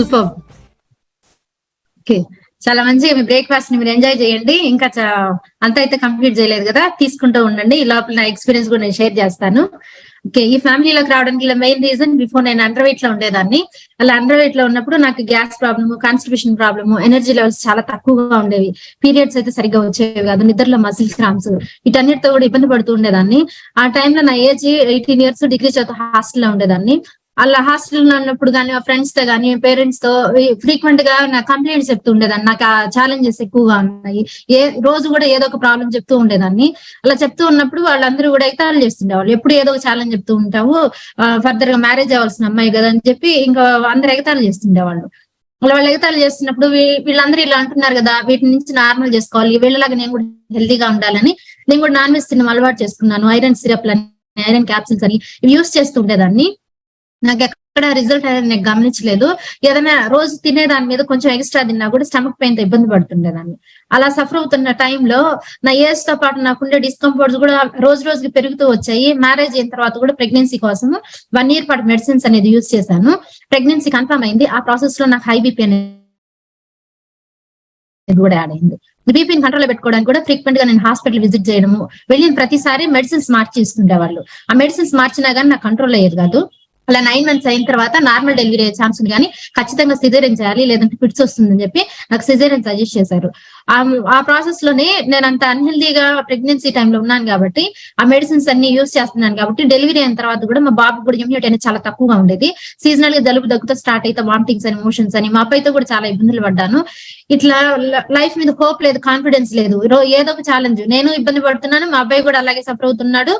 Super. Okay. చాలా మంచిగా మీ బ్రేక్ఫాస్ట్ని మీరు ఎంజాయ్ చేయండి. ఇంకా అంత అయితే కంప్లీట్ చేయలేదు కదా? తీసుకుంటూ ఉండండి. ఈ లోపల నా ఎక్స్పీరియన్స్ కూడా నేను షేర్ చేస్తాను. ఓకే. ఈ ఫ్యామిలీలోకి రావడానికి మెయిన్ రీజన్ బిఫోర్ నేను అండర్ వెయిట్లో ఉండేదాన్ని. అలా అండర్ వెయిట్లో ఉన్నప్పుడు నాకు gas problem constipation problem energy levels చాలా తక్కువగా ఉండేవి. పీరియడ్స్ అయితే సరిగ్గా వచ్చేవి కాదు. నిద్రలో మసిల్ క్రామ్స్ వీటన్నిటితో కూడా ఇబ్బంది పడుతూ ఉండేదాన్ని. ఆ టైంలో నా ఏజ్ ఎయిటీన్ ఇయర్స్ డిగ్రీ చదువు హాస్టల్లో ఉండేదాన్ని. అలా హాస్టల్లో ఉన్నప్పుడు కానీ మా ఫ్రెండ్స్తో కానీ పేరెంట్స్తో ఫ్రీక్వెంట్గా నా కంప్లైంట్స్ చెప్తూ ఉండేదాన్ని. నాకు ఆ ఛాలెంజెస్ ఎక్కువగా ఉన్నాయి. ఏ రోజు కూడా ఏదో ఒక ప్రాబ్లం చెప్తూ ఉండేదాన్ని. అలా చెప్తూ ఉన్నప్పుడు వాళ్ళందరూ కూడా ఎగతాళి చేస్తుండేవాళ్ళు. ఎప్పుడు ఏదో ఒక ఛాలెంజ్ చెప్తూ ఉంటావు ఫర్దర్గా మ్యారేజ్ అవ్వాల్సిన అమ్మాయి కదా అని చెప్పి ఇంకా అందరు ఎగతాళి చేస్తుండేవాళ్ళు. అలా వాళ్ళు ఎగతాలు చేస్తున్నప్పుడు వీళ్ళందరూ ఇలా అంటున్నారు కదా వీటి నుంచి నార్మల్ చేసుకోవాలి. వీళ్ళలాగా నేను కూడా హెల్తీగా ఉండాలని నేను కూడా నాన్ వెజ్ తినడం అలవాటు చేసుకున్నాను. ఐరన్ సిరప్ అని ఐరన్ క్యాప్సిల్స్ అని ఇవి యూస్ చేస్తుండేదాన్ని నాకు ఎక్కడ రిజల్ట్ అనేది నేను గమనించలేదు. ఏదైనా రోజు తినే దాని మీద కొంచెం ఎక్స్ట్రా తిన్నా కూడా స్టమక్ పెయిన్తో ఇబ్బంది పడుతుండేదాన్ని. అలా సఫర్ అవుతున్న టైంలో నా ఏజ్తో పాటు నాకుండే డిస్కంఫర్ట్స్ కూడా రోజు రోజుకి పెరుగుతూ వచ్చాయి. మ్యారేజ్ అయిన తర్వాత కూడా ప్రెగ్నెన్సీ కోసం వన్ ఇయర్ పాటు మెడిసిన్స్ అనేది యూజ్ చేశాను. ప్రెగ్నెన్సీ కన్ఫర్మ్ అయింది. ఆ ప్రాసెస్లో నాకు హై బీపీ అనేది కూడా యాడ్ అయింది. బీపీని కంట్రోల్ పెట్టుకోవడానికి కూడా ఫ్రీక్వెంట్గా నేను హాస్పిటల్ విజిట్ చేయడము వెళ్ళిన ప్రతిసారి మెడిసిన్స్ మార్చి ఇస్తుండేవాళ్ళు ఆ మెడిసిన్స్ మార్చినా కానీ నాకు కంట్రోల్ అయ్యేది కాదు. అలా నైన్ మంత్స్ అయిన తర్వాత నార్మల్ డెలివరీ అయ్యే ఛాన్స్ ఉంది. కానీ ఖచ్చితంగా సిజేరియన్ చేయాలి లేదంటే ఫిట్స్ వస్తుందని చెప్పి నాకు సిజేరియన్ సజెస్ట్ చేశారు. ఆ ఆ ప్రాసెస్లోనే నేను అంత అన్హెల్దీగా ప్రెగ్నెన్సీ టైంలో ఉన్నాను కాబట్టి ఆ మెడిసిన్స్ అన్ని యూస్ చేస్తున్నాను కాబట్టి డెలివరీ అయిన తర్వాత కూడా మా బాబు కూడా ఇమ్యూనిటీ అనేది చాలా తక్కువగా ఉండేది. సీజనల్గా జలుబు దగ్గుతో స్టార్ట్ అయితే వామిటింగ్స్ అని మోషన్స్ అని మా అబ్బాయితో కూడా చాలా ఇబ్బందులు పడ్డాను. ఇట్లా లైఫ్ మీద హోప్ లేదు కాన్ఫిడెన్స్ లేదు. ఏదో ఒక ఛాలెంజ్ నేను ఇబ్బంది పడుతున్నాను మా అబ్బాయి కూడా అలాగే సఫర్ అవుతున్నాడు.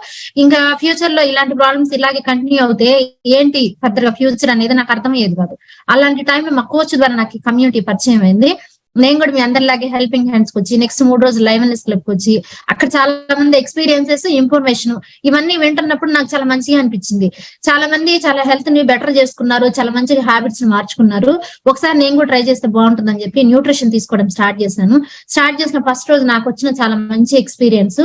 ఇంకా ఫ్యూచర్లో ఇలాంటి ప్రాబ్లమ్స్ ఇలాగే కంటిన్యూ అవుతే ఏంటి? ఫర్దర్గా ఫ్యూచర్ అనేది నాకు అర్థమయ్యేది కాదు. అలాంటి టైంలో మా కోచ్ ద్వారా నాకు కమ్యూనిటీ పరిచయం అయింది. నేను కూడా మీ అందరిలాగే హెల్పింగ్ హ్యాండ్స్ వచ్చి నెక్స్ట్ మూడు రోజులు లైవ్నెస్ క్లబ్ వచ్చి అక్కడ చాలా మంది ఎక్స్పీరియన్సెస్ ఇన్ఫర్మేషన్ ఇవన్నీ వింటున్నప్పుడు నాకు చాలా మంచిగా అనిపించింది. చాలా మంది చాలా హెల్త్ని బెటర్ చేసుకున్నారు చాలా మంచి హ్యాబిట్స్ మార్చుకున్నారు. ఒకసారి నేను కూడా ట్రై చేస్తే బాగుంటుందని చెప్పి న్యూట్రిషన్ తీసుకోవడం స్టార్ట్ చేశాను. స్టార్ట్ చేసిన ఫస్ట్ రోజు నాకు వచ్చిన చాలా మంచి ఎక్స్పీరియన్స్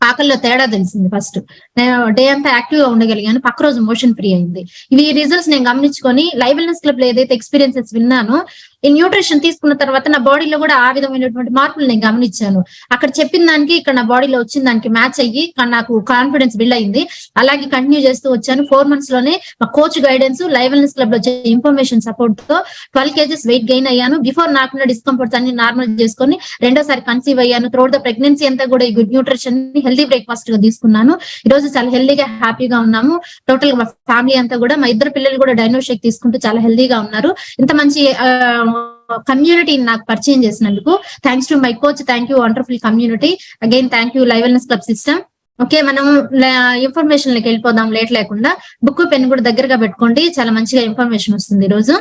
పాకల్లో తేడా తెలిసింది ఫస్ట్ నేను డే అంతా యాక్టివ్గా ఉండగలిగాను. పక్క రోజు మోషన్ ఫ్రీ అయింది. ఇవి రిజల్ట్స్ నేను గమనించుకొని లైవ్ క్లబ్లో ఏదైతే ఎక్స్పీరియన్సెస్ విన్నానో ఈ న్యూట్రిషన్ తీసుకున్న తర్వాత నా బాడీలో కూడా ఆ విధమైనటువంటి మార్పులు నేను గమనించాను. అక్కడ చెప్పిన దానికి ఇక్కడ నా బాడీలో వచ్చిన దానికి మ్యాచ్ అయ్యి నాకు కాన్ఫిడెన్స్ బిల్డ్ అయింది. అలాగే కంటిన్యూ చేస్తూ వచ్చాను. ఫోర్ మంత్స్లోనే మా కోచ్ గైడెన్స్ లైవెల్నెస్ క్లబ్లో ఇన్ఫర్మేషన్ సపోర్ట్తో ట్వెల్వ్ కేజెస్ వెయిట్ గెయిన్ అయ్యాను. బిఫోర్ నాకున్న డిస్కంఫర్ట్స్ అన్ని నార్మల్ చేసుకొని రెండోసారి కన్సీవ్ అయ్యాను. త్రోట్ ద ప్రెగ్నెన్సీ అంతా కూడా ఈ గుడ్ న్యూట్రిషన్ని హెల్దీ బ్రేక్ఫాస్ట్గా తీసుకున్నాను. ఈ రోజు చాలా హెల్దీగా హ్యాపీగా ఉన్నాము. టోటల్గా మా ఫ్యామిలీ అంతా కూడా మా ఇద్దరు పిల్లలు కూడా డైనోషేక్ తీసుకుంటూ చాలా హెల్దీగా ఉన్నారు. ఇంత మంచి కమ్యూనిటీ నాకు పరిచయం చేసినందుకు thanks to my coach thank you wonderful community again thank you Livewellness club system okay మనం ఇన్ఫర్మేషన్ లకి వెళ్ళిపోదాం లేట్ లేకుండా. బుక్ పెన్ కూడా దగ్గరగా పెట్టుకోండి చాలా మంచిగా ఇన్ఫర్మేషన్ వస్తుంది ఈ రోజు.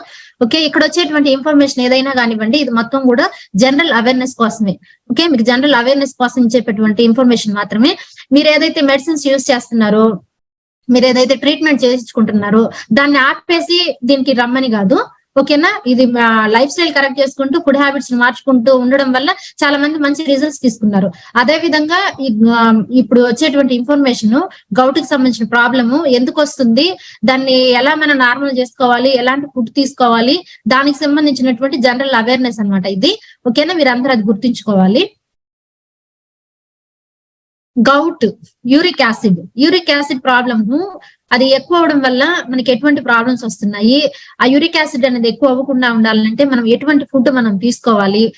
ఓకే ఇక్కడ వచ్చేటువంటి ఇన్ఫర్మేషన్ ఏదైనా కానివ్వండి ఇది మొత్తం కూడా జనరల్ అవేర్నెస్ కోసమే. ఓకే మీకు జనరల్ అవేర్నెస్ కోసం ఇచ్చేటటువంటి ఇన్ఫర్మేషన్ మాత్రమే. మీరు ఏదైతే మెడిసిన్స్ యూస్ చేస్తున్నారో మీరు ఏదైతే ట్రీట్మెంట్ చేయించుకుంటున్నారో దాన్ని ఆపేసి దీనికి రమ్మని కాదు. ఓకేనా? ఇది లైఫ్ స్టైల్ కరెక్ట్ చేసుకుంటూ ఫుడ్ హ్యాబిట్స్ మార్చుకుంటూ ఉండడం వల్ల చాలా మంది మంచి రిజల్ట్స్ తీసుకున్నారు. అదే విధంగా ఇప్పుడు వచ్చేటువంటి ఇన్ఫర్మేషన్ గౌట్కి సంబంధించిన ప్రాబ్లము ఎందుకు వస్తుంది? దాన్ని ఎలా మనం నార్మల్ చేసుకోవాలి? ఎలాంటి ఫుడ్ తీసుకోవాలి? దానికి సంబంధించినటువంటి జనరల్ అవేర్నెస్ అన్నమాట ఇది. ఓకేనా? మీరు అది గుర్తుంచుకోవాలి. Gout uric acid. Uric acid problem అది ఎక్కువ అవడం వల్ల మనకి ఎటువంటి ప్రాబ్లమ్స్ వస్తున్నాయి? ఆ యూరిక్ యాసిడ్ అనేది ఎక్కువ అవ్వకుండా ఉండాలంటే మనం ఎటువంటి ఫుడ్ మనం తీసుకోవాలి?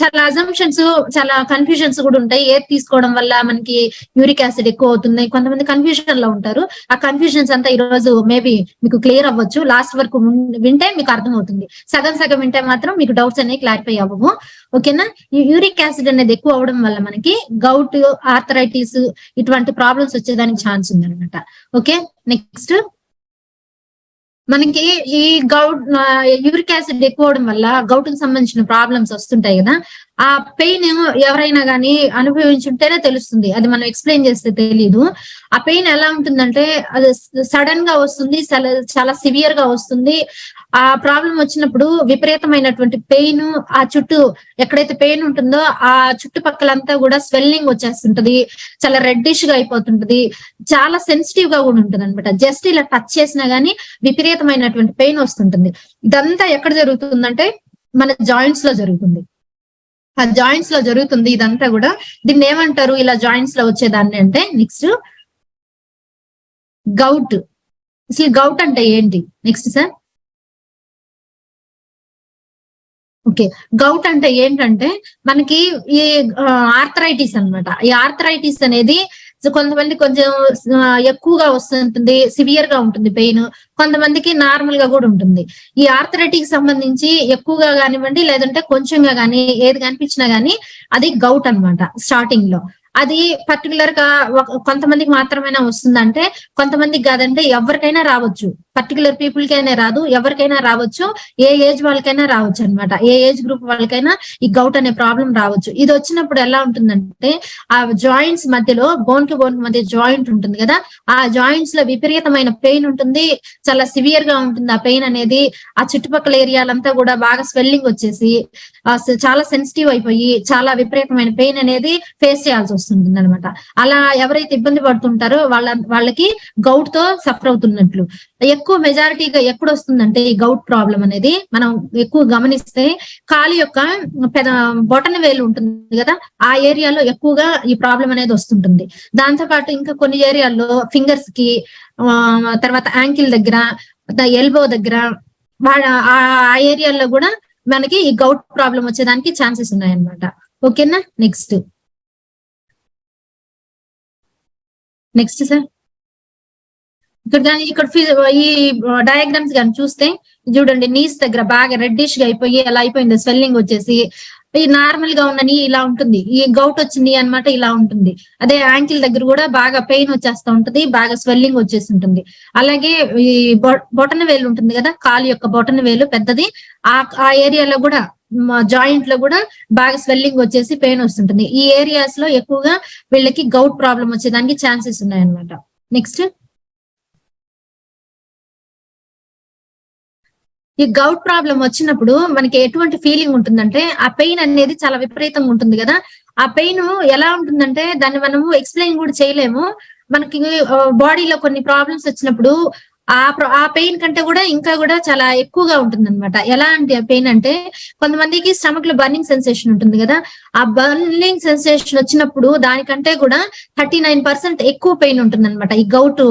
చాలా అజంప్షన్స్ చాలా కన్ఫ్యూజన్స్ కూడా ఉంటాయి. ఏది తీసుకోవడం వల్ల మనకి యూరిక్ యాసిడ్ ఎక్కువ అవుతుంది. కొంతమంది కన్ఫ్యూజన్లో ఉంటారు. ఆ కన్ఫ్యూజన్స్ అంతా ఈ రోజు మేబీ మీకు క్లియర్ అవ్వచ్చు. లాస్ట్ వరకు వింటే మీకు అర్థం అవుతుంది సగం సగం వింటే మాత్రం మీకు డౌట్స్ అనేవి క్లారిఫై అవ్వవు. ఓకేనా ఈ యూరిక్ యాసిడ్ అనేది ఎక్కువ అవడం వల్ల మనకి గౌట్ ఆర్థరైటిస్ ఇటువంటి ప్రాబ్లమ్స్ వచ్చేదానికి ఛాన్స్ ఉందన్నమాట. ఓకే నెక్స్ట్ మనకి ఈ గౌట్ యూరిక్ యాసిడ్ ఎక్కువ అవడం వల్ల గౌట్కి సంబంధించిన ప్రాబ్లమ్స్ వస్తుంటాయి కదా. ఆ పెయిన్ ఎవరైనా కానీ అనుభవించుంటేనే తెలుస్తుంది. అది మనం ఎక్స్ప్లెయిన్ చేస్తే తెలీదు. ఆ పెయిన్ ఎలా ఉంటుందంటే అది సడన్గా వస్తుంది చాలా చాలా సివియర్గా వస్తుంది. ఆ ప్రాబ్లం వచ్చినప్పుడు విపరీతమైనటువంటి పెయిన్ ఆ చుట్టూ ఎక్కడైతే పెయిన్ ఉంటుందో ఆ చుట్టుపక్కలంతా కూడా స్వెల్లింగ్ వచ్చేస్తుంటది. చాలా రెడ్డిష్గా అయిపోతుంటది. చాలా సెన్సిటివ్గా కూడా ఉంటుంది అనమాట జస్ట్ ఇలా టచ్ చేసినా గానీ విపరీతమైనటువంటి పెయిన్ వస్తుంటుంది. ఇదంతా ఎక్కడ జరుగుతుందంటే మన జాయింట్స్లో జరుగుతుంది. జాయింట్స్లో జరుగుతుంది ఇదంతా కూడా. దీన్ని ఏమంటారు? ఇలా జాయింట్స్లో వచ్చేదాన్ని అంటే నెక్స్ట్ గౌట్ అసలు గౌట్ అంటే ఏంటి? నెక్స్ట్ సార్ ఓకే గౌట్ అంటే ఏంటంటే మనకి ఈ ఆర్థరైటిస్ అన్నమాట. ఈ ఆర్థరైటిస్ అనేది సో కొంతమంది కొంచెం ఎక్కువగా వస్తుంటుంది సివియర్గా ఉంటుంది పెయిన్. కొంతమందికి నార్మల్గా కూడా ఉంటుంది. ఈ ఆర్థరైటిక్ సంబంధించి ఎక్కువగా కానివ్వండి లేదంటే కొంచెంగా కానీ ఏది కనిపించినా గానీ అది గౌట్ అన్నమాట స్టార్టింగ్లో అది పర్టికులర్గా కొంతమందికి మాత్రమేనా వస్తుందంటే కొంతమందికి కాదంటే ఎవరికైనా రావచ్చు. పర్టికులర్ పీపుల్ కైనా రాదు ఎవరికైనా రావచ్చు. ఏ ఏజ్ వాళ్ళకైనా రావచ్చు అన్నమాట. ఏ ఏజ్ గ్రూప్ వాళ్ళకైనా ఈ గౌట్ అనే ప్రాబ్లం రావచ్చు. ఇది వచ్చినప్పుడు ఎలా ఉంటుందంటే ఆ జాయింట్స్ మధ్యలో బోన్కి బోన్ మధ్య జాయింట్ ఉంటుంది కదా ఆ జాయింట్స్లో విపరీతమైన పెయిన్ ఉంటుంది. చాలా సివియర్గా ఉంటుంది ఆ పెయిన్ అనేది. ఆ చుట్టుపక్కల ఏరియాలంతా కూడా బాగా స్వెల్లింగ్ వచ్చేసి చాలా సెన్సిటివ్ అయిపోయి చాలా విపరీతమైన పెయిన్ అనేది ఫేస్ చేయాల్సి వస్తుంటుంది అనమాట అలా ఎవరైతే ఇబ్బంది పడుతుంటారో వాళ్ళ వాళ్ళకి గౌట్తో సఫర్ అవుతున్నట్లు. ఎక్కువ మెజారిటీగా ఎక్కడ వస్తుందంటే ఈ గౌట్ ప్రాబ్లం అనేది మనం ఎక్కువ గమనిస్తే కాలు యొక్క పెద బొటన వేలు ఉంటుంది కదా ఆ ఏరియాలో ఎక్కువగా ఈ ప్రాబ్లం అనేది వస్తుంటుంది. దాంతో పాటు ఇంకా కొన్ని ఏరియాల్లో ఫింగర్స్కి తర్వాత యాంకిల్ దగ్గర ఎల్బో దగ్గర వాళ్ళ ఆ ఏరియాల్లో ఏరియాలో కూడా మనకి ఈ గౌట్ ప్రాబ్లం వచ్చేదానికి ఛాన్సెస్ ఉన్నాయన్నమాట. ఓకేనా? నెక్స్ట్ నెక్స్ట్ సార్ ఇక్కడ కానీ ఇక్కడ ఈ డయాగ్రామ్స్ కానీ చూస్తే చూడండి నీస్ దగ్గర బాగా రెడ్డిష్గా అయిపోయి ఎలా అయిపోయింది. స్వెల్లింగ్ వచ్చేసి ఈ నార్మల్గా ఉన్న నీ ఇలా ఉంటుంది. ఈ గౌట్ వచ్చింది అన్నమాట ఇలా ఉంటుంది. అదే యాంకిల్ దగ్గర కూడా బాగా పెయిన్ వచ్చేస్తా ఉంటది బాగా స్వెల్లింగ్ వచ్చేసి ఉంటుంది. అలాగే ఈ బొ- బొటన వేలు ఉంటుంది కదా కాలు యొక్క బొటన వేలు పెద్దది. ఆ ఆ ఏరియాలో కూడా జాయింట్లో కూడా బాగా స్వెల్లింగ్ వచ్చేసి పెయిన్ వస్తుంటుంది. ఈ ఏరియాస్లో ఎక్కువగా వీళ్ళకి గౌట్ ప్రాబ్లం వచ్చేదానికి ఛాన్సెస్ ఉన్నాయన్నమాట. నెక్స్ట్ ఈ గౌట్ ప్రాబ్లం వచ్చినప్పుడు మనకి ఎటువంటి ఫీలింగ్ ఉంటుందంటే ఆ పెయిన్ అనేది చాలా విపరీతంగా ఉంటుంది కదా. ఆ పెయిన్ ఎలా ఉంటుందంటే దాన్ని మనము ఎక్స్ప్లెయిన్ కూడా చేయలేము. మనకి బాడీలో కొన్ని ప్రాబ్లమ్స్ వచ్చినప్పుడు ఆ ఆ పెయిన్ కంటే కూడా ఇంకా కూడా చాలా ఎక్కువగా ఉంటుంది అనమాట ఎలా అంటే పెయిన్ అంటే కొంతమందికి స్టమక్లో బర్నింగ్ సెన్సేషన్ ఉంటుంది కదా. ఆ బర్నింగ్ సెన్సేషన్ వచ్చినప్పుడు దానికంటే కూడా థర్టీ నైన్ పర్సెంట్ ఎక్కువ పెయిన్ ఉంటుంది అనమాట ఈ గౌట్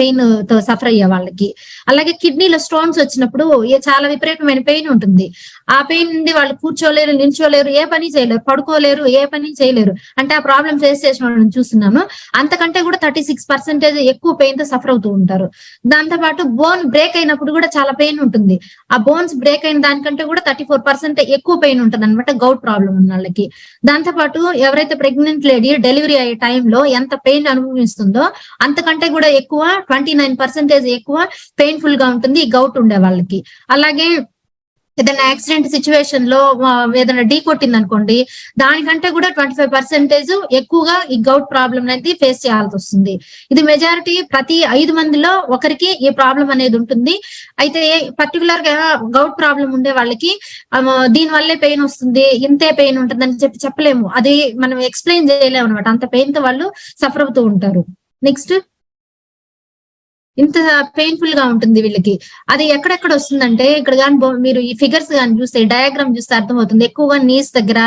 పెయిన్తో సఫర్ అయ్యే వాళ్ళకి. అలాగే కిడ్నీలో స్టోన్స్ వచ్చినప్పుడు చాలా విపరీతమైన పెయిన్ ఉంటుంది. ఆ పెయిన్ నుండి వాళ్ళు కూర్చోలేరు నిల్చోలేరు ఏ పని చేయలేరు పడుకోలేరు ఏ పని చేయలేరు. అంటే ఆ ప్రాబ్లం ఫేస్ చేసిన వాళ్ళని చూస్తున్నాము. అంతకంటే కూడా థర్టీ సిక్స్ పర్సెంటేజ్ ఎక్కువ పెయిన్తో సఫర్ అవుతూ ఉంటారు. దాని దాంతో పాటు బోన్ బ్రేక్ అయినప్పుడు కూడా చాలా పెయిన్ ఉంటుంది. ఆ బోన్స్ బ్రేక్ అయిన దానికంటే కూడా థర్టీ ఫోర్ పర్సెంట్ ఎక్కువ పెయిన్ ఉంటుంది అనమాట గౌట్ ప్రాబ్లం ఉన్న వాళ్ళకి. దాంతో పాటు ఎవరైతే ప్రెగ్నెంట్ లేడీ డెలివరీ అయ్యే టైంలో ఎంత పెయిన్ అనుభవిస్తుందో అంతకంటే కూడా ఎక్కువ ట్వంటీ నైన్ పర్సెంటేజ్ ఎక్కువ పెయిన్ఫుల్గా ఉంటుంది ఈ గౌట్ ఉండే వాళ్ళకి. అలాగే ఏదైనా యాక్సిడెంట్ సిచ్యువేషన్లో ఏదైనా ఢీ కొట్టింది అనుకోండి దానికంటే కూడా ట్వంటీ ఫైవ్ పర్సెంటేజ్ ఎక్కువగా ఈ గౌట్ ప్రాబ్లం అనేది ఫేస్ చేయాల్సి వస్తుంది. ఇది మెజారిటీ ప్రతి ఐదు మందిలో ఒకరికి ఈ ప్రాబ్లం అనేది ఉంటుంది. అయితే పర్టికులర్గా గౌట్ ప్రాబ్లం ఉండే వాళ్ళకి దీని వల్లే పెయిన్ వస్తుంది ఇంతే పెయిన్ ఉంటుందని చెప్పి చెప్పలేము. అది మనం ఎక్స్ప్లెయిన్ చేయలేము అనమాట అంత పెయిన్తో వాళ్ళు సఫర్ అవుతూ ఉంటారు. నెక్స్ట్ ఇంత పెయిన్ఫుల్గా ఉంటుంది వీళ్ళకి. అది ఎక్కడెక్కడ వస్తుందంటే ఇక్కడ కానీ మీరు ఈ ఫిగర్స్ కానీ చూస్తే డయాగ్రామ్ చూస్తే అర్థమవుతుంది. ఎక్కువగా నీస్ దగ్గర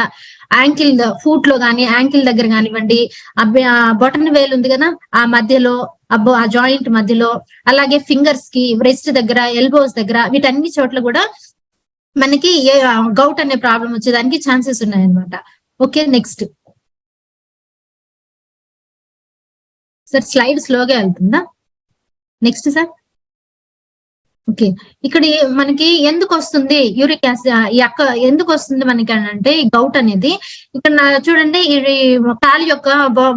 యాంకిల్ ఫూట్లో కానీ యాంకిల్ దగ్గర కానివ్వండి బొటన్ వేలు ఉంది కదా ఆ మధ్యలో అబ్బో ఆ జాయింట్ మధ్యలో అలాగే ఫింగర్స్కి బ్రెస్ట్ దగ్గర ఎల్బోస్ దగ్గర వీటన్ని చోట్ల కూడా మనకి గౌట్ అనే ప్రాబ్లం వచ్చేదానికి ఛాన్సెస్ ఉన్నాయన్నమాట. ఓకే నెక్స్ట్ సార్ స్లైడ్ స్లోగా వెళ్తుందా? నెక్స్ట్ సార్ ఓకే ఇక్కడ మనకి ఎందుకు వస్తుంది యూరిక్ యాసిడ్? ఈ అక్క ఎందుకు వస్తుంది మనకి అని అంటే ఈ గౌట్ అనేది ఇక్కడ చూడండి ఇది కాలు యొక్క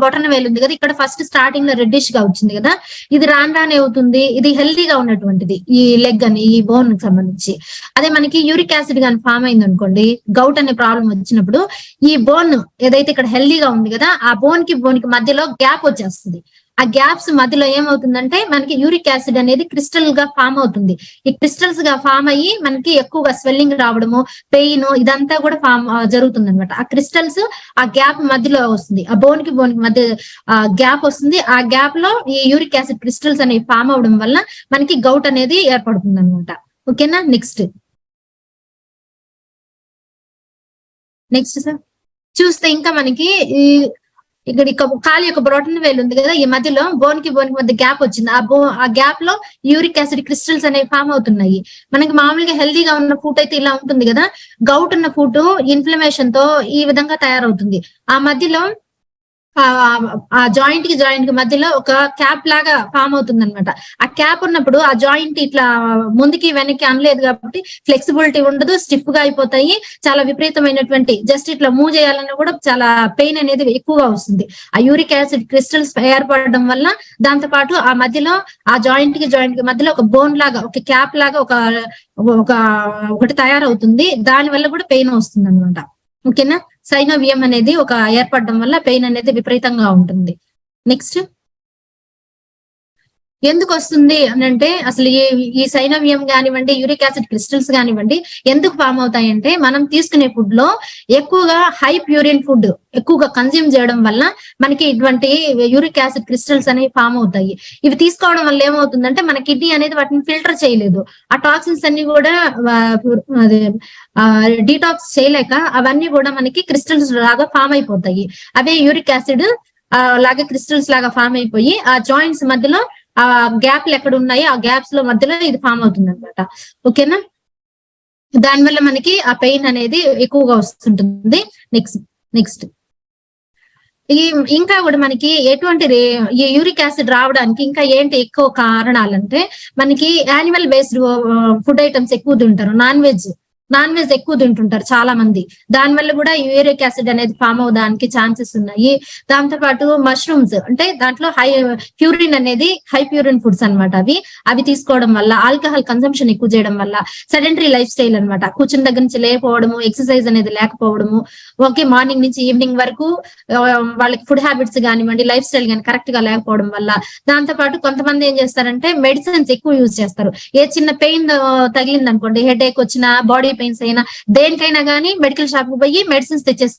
బొటన వేలు ఉంది కదా ఇక్కడ ఫస్ట్ స్టార్టింగ్లో రెడ్డిష్గా వచ్చింది కదా ఇది రాను రాని అవుతుంది ఇది హెల్దీగా ఉన్నటువంటిది ఈ లెగ్ అని ఈ బోన్కి సంబంధించి. అదే మనకి యూరిక్ యాసిడ్ కానీ ఫామ్ అయింది అనుకోండి గౌట్ అనే ప్రాబ్లం వచ్చినప్పుడు ఈ బోన్ ఏదైతే ఇక్కడ హెల్దీగా ఉంది కదా ఆ బోన్కి బోన్కి మధ్యలో గ్యాప్ వచ్చేస్తుంది. ఆ గ్యాప్స్ మధ్యలో ఏమవుతుందంటే మనకి యూరిక్ యాసిడ్ అనేది క్రిస్టల్గా ఫామ్ అవుతుంది. ఈ క్రిస్టల్స్గా ఫామ్ అయ్యి మనకి ఎక్కువగా స్వెల్లింగ్ రావడము పెయిన్ ఇదంతా కూడా ఫామ్ జరుగుతుంది అనమాట ఆ క్రిస్టల్స్ ఆ గ్యాప్ మధ్యలో వస్తుంది. ఆ బోన్కి బోన్కి మధ్య ఆ గ్యాప్ వస్తుంది. ఆ గ్యాప్లో ఈ యూరిక్ యాసిడ్ క్రిస్టల్స్ అనేవి ఫామ్ అవడం వల్ల మనకి గౌట్ అనేది ఏర్పడుతుంది అనమాట ఓకేనా? నెక్స్ట్. Next sir. చూస్తే ఇంకా మనకి ఈ ఇక్కడ కాలు యొక్క బ్రోటన్ వేలు ఉంది కదా ఈ మధ్యలో బోన్కి బోన్కి మధ్య గ్యాప్ వచ్చింది. ఆ బో ఆ గ్యాప్లో యూరిక్ యాసిడ్ క్రిస్టల్స్ అనేవి ఫామ్ అవుతున్నాయి. మనకి మామూలుగా హెల్దీగా ఉన్న ఫుడ్ అయితే ఇలా ఉంటుంది కదా గౌట్ ఉన్న ఫుడ్ ఇన్ఫ్లమేషన్తో ఈ విధంగా తయారవుతుంది. ఆ మధ్యలో ఆ జాయింట్కి జాయింట్కి మధ్యలో ఒక క్యాప్ లాగా ఫామ్ అవుతుంది అనమాట ఆ క్యాప్ ఉన్నప్పుడు ఆ జాయింట్ ఇట్లా ముందుకి వెనక్కి అనలేదు కాబట్టి ఫ్లెక్సిబిలిటీ ఉండదు స్టిఫ్గా అయిపోతాయి. చాలా విపరీతమైనటువంటి జస్ట్ ఇట్లా మూవ్ చేయాలన్నా కూడా చాలా పెయిన్ అనేది ఎక్కువగా వస్తుంది. ఆ యూరిక్ యాసిడ్ క్రిస్టల్స్ ఏర్పడడం వల్ల దాంతో పాటు ఆ మధ్యలో ఆ జాయింట్కి జాయింట్కి మధ్యలో ఒక బోన్ లాగా ఒక క్యాప్ లాగా ఒక ఒక ఒకటి తయారవుతుంది. దాని వల్ల కూడా పెయిన్ వస్తుంది అనమాట ఓకేనా? సైనోవియం అనేది ఒక ఏర్పడడం వల్ల పెయిన్ అనేది విపరీతంగా ఉంటుంది. నెక్స్ట్ ఎందుకు వస్తుంది అని అంటే అసలు ఈ ఈ సైనవియం కానివ్వండి యూరిక్ యాసిడ్ క్రిస్టల్స్ కానివ్వండి ఎందుకు ఫామ్ అవుతాయంటే మనం తీసుకునే ఫుడ్లో ఎక్కువగా హై ప్యూరిన్ ఫుడ్ ఎక్కువగా కన్జ్యూమ్ చేయడం వల్ల మనకి ఇటువంటి యూరిక్ యాసిడ్ క్రిస్టల్స్ అనేవి ఫామ్ అవుతాయి. ఇవి తీసుకోవడం వల్ల ఏమవుతుందంటే మన కిడ్నీ అనేది వాటిని ఫిల్టర్ చేయలేదు. ఆ టాక్సిన్స్ అన్ని కూడా ఆ, డీటాక్స్ చేయలేక అవన్నీ కూడా మనకి క్రిస్టల్స్ లాగా ఫామ్ అయిపోతాయి. అవే యూరిక్ యాసిడ్ లాగా క్రిస్టల్స్ లాగా ఫామ్ అయిపోయి ఆ జాయింట్స్ మధ్యలో ఆ గ్యాప్లు ఎక్కడ ఉన్నాయో ఆ గ్యాప్స్లో మధ్యలో ఇది ఫామ్ అవుతుంది అనమాట ఓకేనా దానివల్ల మనకి ఆ పెయిన్ అనేది ఎక్కువగా వస్తుంటుంది. నెక్స్ట్ నెక్స్ట్ ఈ ఇంకా కూడా మనకి ఎటువంటి రే- ఈ యూరిక్ యాసిడ్ రావడానికి ఇంకా ఏంటి ఎక్కువ కారణాలంటే మనకి యానిమల్ బేస్డ్ ఫుడ్ ఐటమ్స్ ఎక్కువ తింటారు. Non veg. నాన్ వెజ్ ఎక్కువ తింటుంటారు చాలా మంది. దాని వల్ల కూడా యూరిక్ యాసిడ్ అనేది ఫామ్ అవడానికి ఛాన్సెస్ ఉన్నాయి. దాంతో పాటు మష్రూమ్స్ అంటే దాంట్లో హై ప్యూరిన్ అనేది హై ప్యూరిన్ ఫుడ్స్ అన్నమాట అవి. అవి తీసుకోవడం వల్ల ఆల్కహాల్ కన్సంప్షన్ ఎక్కువ చేయడం వల్ల సెడెంటరీ లైఫ్ స్టైల్ అనమాట కూర్చుని దగ్గర నుంచి లేకపోవడము ఎక్సర్సైజ్ అనేది లేకపోవడము. ఓకే మార్నింగ్ నుంచి ఈవినింగ్ వరకు వాళ్ళకి ఫుడ్ హ్యాబిట్స్ కానివ్వండి లైఫ్ స్టైల్ కానీ కరెక్ట్గా లేకపోవడం వల్ల. దాంతో పాటు కొంతమంది ఏం చేస్తారంటే మెడిసిన్స్ ఎక్కువ యూజ్ చేస్తారు. ఏ చిన్న పెయిన్ తగిలింది అనుకోండి హెడ్ ఏక్ వచ్చినా బాడీ పెయిన్స్ అయినా దేనికైనా కానీ మెడికల్ షాప్కు పోయి మెడిసిన్స్ తెచ్చేసి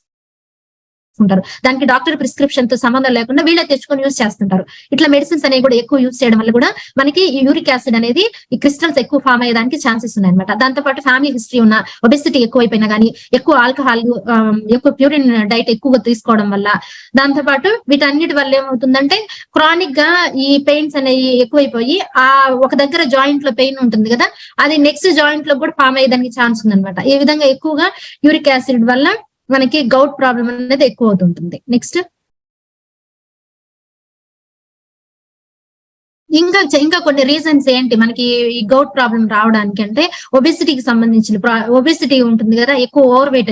ఉంటారు దానికి డాక్టర్ ప్రిస్క్రిప్షన్తో సంబంధం లేకుండా వీళ్ళే తెచ్చుకొని యూజ్ చేస్తుంటారు. ఇట్లా మెడిసిన్స్ అనేవి కూడా ఎక్కువ యూజ్ చేయడం వల్ల కూడా మనకి ఈ యూరిక్ యాసిడ్ అనేది ఈ క్రిస్టల్స్ ఎక్కువ ఫామ్ అయ్యేదానికి ఛాన్సెస్ ఉన్నాయి అనమాట దాంతో పాటు ఫ్యామిలీ హిస్టరీ ఉన్న ఒబెసిటీ ఎక్కువైపోయినా కానీ ఎక్కువ ఆల్కహాల్ ఎక్కువ ప్యూరిన్ డైట్ ఎక్కువగా తీసుకోవడం వల్ల దాంతో పాటు వీటన్నిటి వల్ల ఏమవుతుందంటే క్రానిక్గా ఈ పెయిన్స్ అనేవి ఎక్కువైపోయి ఆ ఒక దగ్గర జాయింట్లో పెయిన్ ఉంటుంది కదా అది నెక్స్ట్ జాయింట్లో కూడా ఫామ్ అయ్యేదానికి ఛాన్స్ ఉందన్నమాట. ఈ విధంగా ఎక్కువగా యూరిక్ యాసిడ్ వల్ల మనకి గౌట్ ప్రాబ్లం అనేది ఎక్కువ అవుతుంటుంది నెక్స్ట్ ఇంకా ఇంకా కొన్ని రీజన్స్ ఏంటి? మనకి ఈ గౌట్ ప్రాబ్లం రావడానికి అంటే ఒబెసిటీకి సంబంధించిన ఒబెసిటీ ఉంటుంది కదా ఎక్కువ ఓవర్ వెయిట్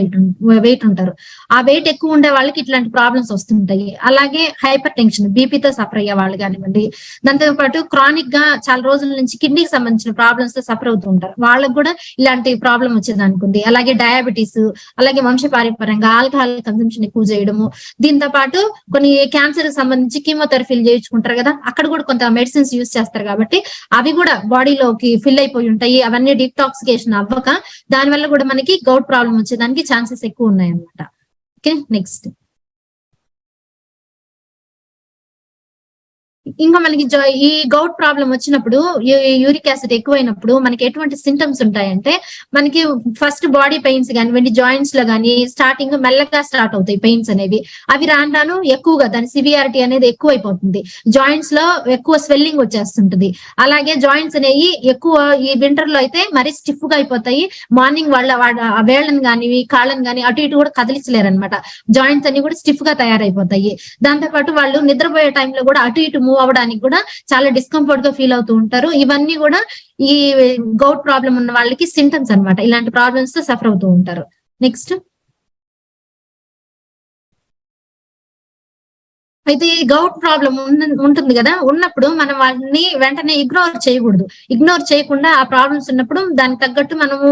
వెయిట్ ఉంటారు. ఆ వెయిట్ ఎక్కువ ఉండే వాళ్ళకి ఇట్లాంటి ప్రాబ్లమ్స్ వస్తుంటాయి. అలాగే హైపర్ టెన్షన్ బీపీతో సఫర్ అయ్యే వాళ్ళు కానివ్వండి. దాంతో పాటు క్రానిక్గా చాలా రోజుల నుంచి కిడ్నీకి సంబంధించిన ప్రాబ్లమ్స్తో సఫర్ అవుతూ ఉంటారు. వాళ్ళకి కూడా ఇలాంటి ప్రాబ్లం వచ్చేది అనుకుంది అలాగే డయాబెటీస్ అలాగే వంశపారంపర్యంగా ఆల్కహాల్ కన్సంప్షన్ ఎక్కువ చేయడము. దీంతో పాటు కొన్ని క్యాన్సర్కి సంబంధించి కీమోథెరపీలు చేయించుకుంటారు కదా అక్కడ కూడా కొంత మెడిసిన్స్ యూస్ చేస్తారు కాబట్టి అవి కూడా బాడీలోకి ఫిల్ అయిపోయి ఉంటాయి. అవన్నీ డిటాక్సికేషన్ అవ్వక దాని వల్ల కూడా మనకి గౌట్ ప్రాబ్లం వచ్చేదానికి ఛాన్సెస్ ఎక్కువ ఉన్నాయి అన్నమాట ఓకే నెక్స్ట్ ఇంకా మనకి ఈ గౌట్ ప్రాబ్లం వచ్చినప్పుడు యూరిక్ యాసిడ్ ఎక్కువైనప్పుడు మనకి ఎటువంటి సింటమ్స్ ఉంటాయంటే మనకి ఫస్ట్ బాడీ పెయిన్స్ కానివ్వండి జాయింట్స్లో కానీ స్టార్టింగ్ మెల్లగా స్టార్ట్ అవుతాయి పెయిన్స్ అనేవి. అవి రాను రాను ఎక్కువగా దాని సివియారిటీ అనేది ఎక్కువైపోతుంది. జాయింట్స్లో ఎక్కువ స్వెల్లింగ్ వచ్చేస్తుంటది. అలాగే జాయింట్స్ అనేవి ఎక్కువ ఈ వింటర్లో అయితే మరీ స్టిఫ్గా అయిపోతాయి. మార్నింగ్ వాళ్ళ వాళ్ళ వేళ్ళని కానీ కాళ్ళని కానీ అటు ఇటు కూడా కదిలించలేరు అనమాట జాయింట్స్ అన్ని కూడా స్టిఫ్గా తయారైపోతాయి. దాంతో పాటు వాళ్ళు నిద్రపోయే టైంలో కూడా అటు ఇటు మూవ్ అవ్వడానికి కూడా చాలా డిస్కంఫర్ట్తో ఫీల్ అవుతూ ఉంటారు. ఇవన్నీ కూడా ఈ గౌట్ ప్రాబ్లం ఉన్న వాళ్ళకి సింటమ్స్ అన్నమాట. ఇలాంటి ప్రాబ్లమ్స్తో సఫర్ అవుతూ ఉంటారు. నెక్స్ట్ అయితే ఈ గౌట్ ప్రాబ్లం ఉంటుంది కదా? ఉన్నప్పుడు మనం వాటిని వెంటనే ఇగ్నోర్ చేయకూడదు. ఇగ్నోర్ చేయకుండా ఆ ప్రాబ్లమ్స్ ఉన్నప్పుడు దానికి తగ్గట్టు మనము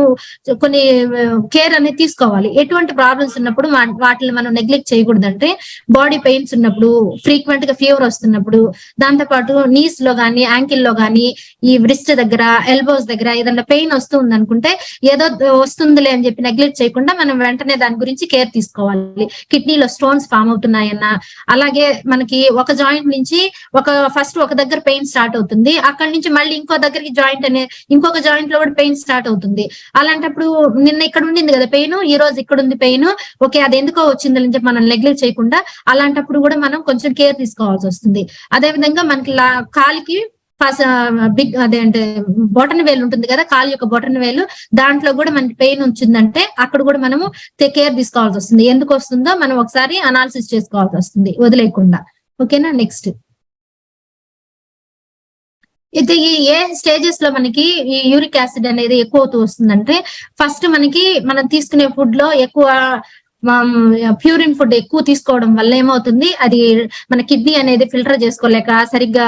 కొన్ని uh, కేర్ అనేది తీసుకోవాలి. ఎటువంటి ప్రాబ్లమ్స్ ఉన్నప్పుడు వాటిని మనం నెగ్లెక్ట్ చేయకూడదు అంటే బాడీ పెయిన్స్ ఉన్నప్పుడు ఫ్రీక్వెంట్గా ఫీవర్ వస్తున్నప్పుడు దాంతో పాటు నీస్లో కానీ యాంకిల్లో కానీ ఈ వ్రిస్ట్ దగ్గర ఎల్బోస్ దగ్గర ఏదైనా పెయిన్ వస్తుంది అనుకుంటే ఏదో వస్తుందిలే అని చెప్పి నెగ్లెక్ట్ చేయకుండా మనం వెంటనే దాని గురించి కేర్ తీసుకోవాలి. కిడ్నీలో స్టోన్స్ ఫామ్ అవుతున్నాయన్నా అలాగే మనకి ఒక జాయింట్ నుంచి ఒక ఫస్ట్ ఒక దగ్గర పెయిన్ స్టార్ట్ అవుతుంది. అక్కడి నుంచి మళ్ళీ ఇంకో దగ్గరికి జాయింట్ అనే ఇంకొక జాయింట్లో కూడా పెయిన్ స్టార్ట్ అవుతుంది. అలాంటప్పుడు నిన్న ఇక్కడ ఉండింది కదా పెయిన్ ఈ రోజు ఇక్కడ ఉంది పెయిన్. ఓకే అది ఎందుకో వచ్చిందని చెప్పి మనం నెగ్లెక్ట్ చేయకుండా అలాంటప్పుడు కూడా మనం కొంచెం కేర్ తీసుకోవాల్సి వస్తుంది. అదే విధంగా మనకి లా- కాలికి ఫస్ట్ బిగ్ అదేంటే బొటన్ వేలు ఉంటుంది కదా కాలు యొక్క బొటన్ వేలు దాంట్లో కూడా మనకి పెయిన్ ఉంచిందంటే అక్కడ కూడా మనము కేర్ తీసుకోవాల్సి వస్తుంది. ఎందుకు వస్తుందో మనం ఒకసారి అనాలిసిస్ చేసుకోవాల్సి వస్తుంది వదిలేయకుండా. ఓకేనా? నెక్స్ట్. అయితే ఈ ఏ స్టేజెస్లో మనకి ఈ యూరిక్ యాసిడ్ అనేది ఎక్కువ అవుతూ వస్తుందంటే ఫస్ట్ మనకి మనం తీసుకునే ఫుడ్లో ఎక్కువ ప్యూరిన్ ఫుడ్ ఎక్కువ తీసుకోవడం వల్ల ఏమవుతుంది? అది మన కిడ్నీ అనేది ఫిల్టర్ చేసుకోలేక సరిగ్గా